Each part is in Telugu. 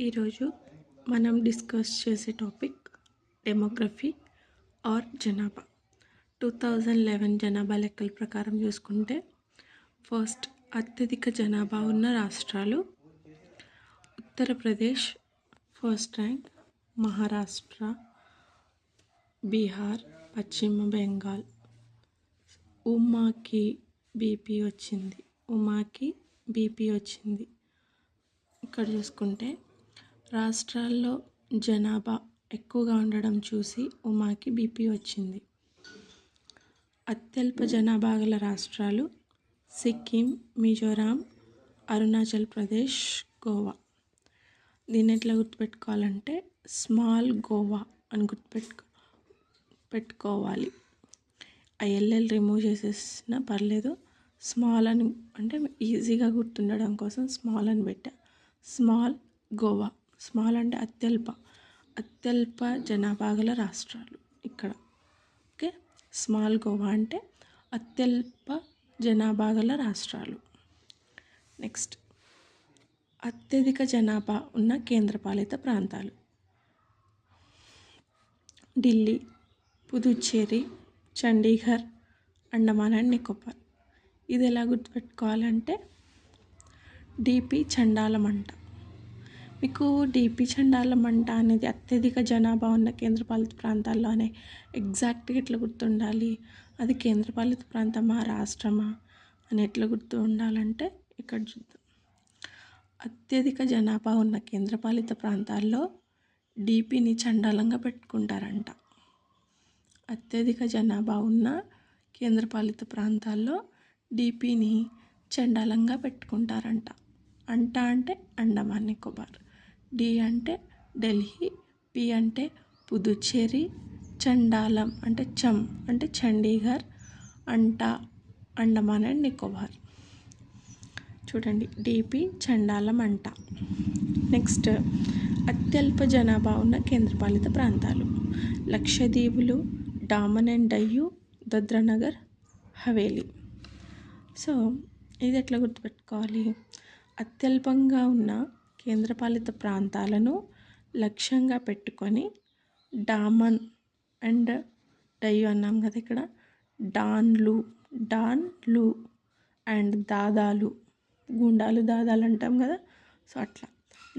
ఈరోజు మనం డిస్కస్ చేసే టాపిక్ డెమోగ్రఫీ ఆర్ జనాభా. టూ థౌజండ్ లెవెన్ జనాభా లెక్కల ప్రకారం చూసుకుంటే ఫస్ట్ అత్యధిక జనాభా ఉన్న రాష్ట్రాలు Uttar Pradesh first rank Maharashtra Bihar Paschim Bengal. ఉమాకి BP వచ్చింది. ఉమాకి బీపీ వచ్చింది. ఇక్కడ చూసుకుంటే రాష్ట్రాల్లో జనాభా ఎక్కువగా ఉండడం చూసి ఉమాకి బీపీ వచ్చింది. అత్యల్ప జనాభా గల రాష్ట్రాలు సిక్కిం మిజోరాం అరుణాచల్ ప్రదేశ్ గోవా. దీన్ని ఎట్లా గుర్తుపెట్టుకోవాలంటే స్మాల్ గోవా అని గుర్తుపెట్టుకో పెట్టుకోవాలి. ఐఎల్ఎల్ రిమూవ్ చేసేసినా పర్లేదు. స్మాల్ అని అంటే ఈజీగా గుర్తుండడం కోసం స్మాల్ అని పెట్టా. స్మాల్ గోవా. స్మాల్ అంటే అత్యల్ప. అత్యల్ప జనాభా గల రాష్ట్రాలు ఇక్కడ. ఓకే? స్మాల్ గోవా అంటే అత్యల్ప జనాభా గల రాష్ట్రాలు. నెక్స్ట్. అత్యధిక జనాభా ఉన్న కేంద్రపాలిత ప్రాంతాలు. ఢిల్లీ పుదుచ్చేరి చండీగఢ్ అండమాన్ అండ్ నికోబార్. ఇది ఎలా గుర్తుపెట్టుకోవాలంటే డిపి చండాలమంట మీకు డిపి చండాలమంట అనేది అత్యధిక జనాభా ఉన్న కేంద్రపాలిత ప్రాంతాల్లో అనే ఎగ్జాక్ట్గా ఎట్లా గుర్తుండాలి? అది కేంద్రపాలిత ప్రాంతమా? రాష్ట్రమా? అని ఎట్లా గుర్తు ఉండాలంటే ఇక్కడ చూద్దాం. అత్యధిక జనాభా ఉన్న కేంద్రపాలిత ప్రాంతాల్లో డిపిని చండాలంగా పెట్టుకుంటారంట. అత్యధిక జనాభా ఉన్న కేంద్రపాలిత ప్రాంతాల్లో డిపిని చండాలంగా పెట్టుకుంటారంట. అంట అంటే అండమాన్ నికోబార్. డి అంటే ఢిల్లీ పి అంటే పుదుచ్చేరి చండాలం అంటే చమ్ అంటే చండీగర్ అంట అండమాన్ అండ్ నికోబార్. చూడండి డిపి చండాలం అంట. నెక్స్ట్ అత్యల్ప జనాభా ఉన్న కేంద్రపాలిత ప్రాంతాలు. లక్షద్వీపులు డామన్ అండ్ డయ్యు దద్రానగర్ హవేలీ. సో ఇది ఎట్లా గుర్తుపెట్టుకోవాలి? అత్యల్పంగా ఉన్న కేంద్రపాలిత ప్రాంతాలను లక్ష్యంగా పెట్టుకొని డామన్ అండ్ డయ్యూ అన్నాం కదా ఇక్కడ. డాన్లు డాన్లు అండ్ దాదాలు గుండాలు దాదాలు అంటాం కదా. సో అట్లా.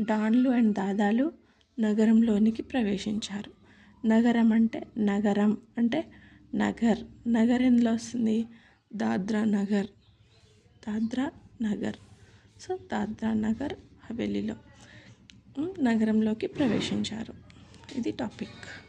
డాన్లు అండ్ దాదాలు నగరంలోనికి ప్రవేశించారు. నగరం అంటే నగరం అంటే నగర్. నగర్ ఎందులో వస్తుంది? దాద్రా నగర్. దాద్రా నగర్. సో దాద్రా నగర్ హవేలీలో నగరంలోకి ప్రవేశించారు. ఇది టాపిక్.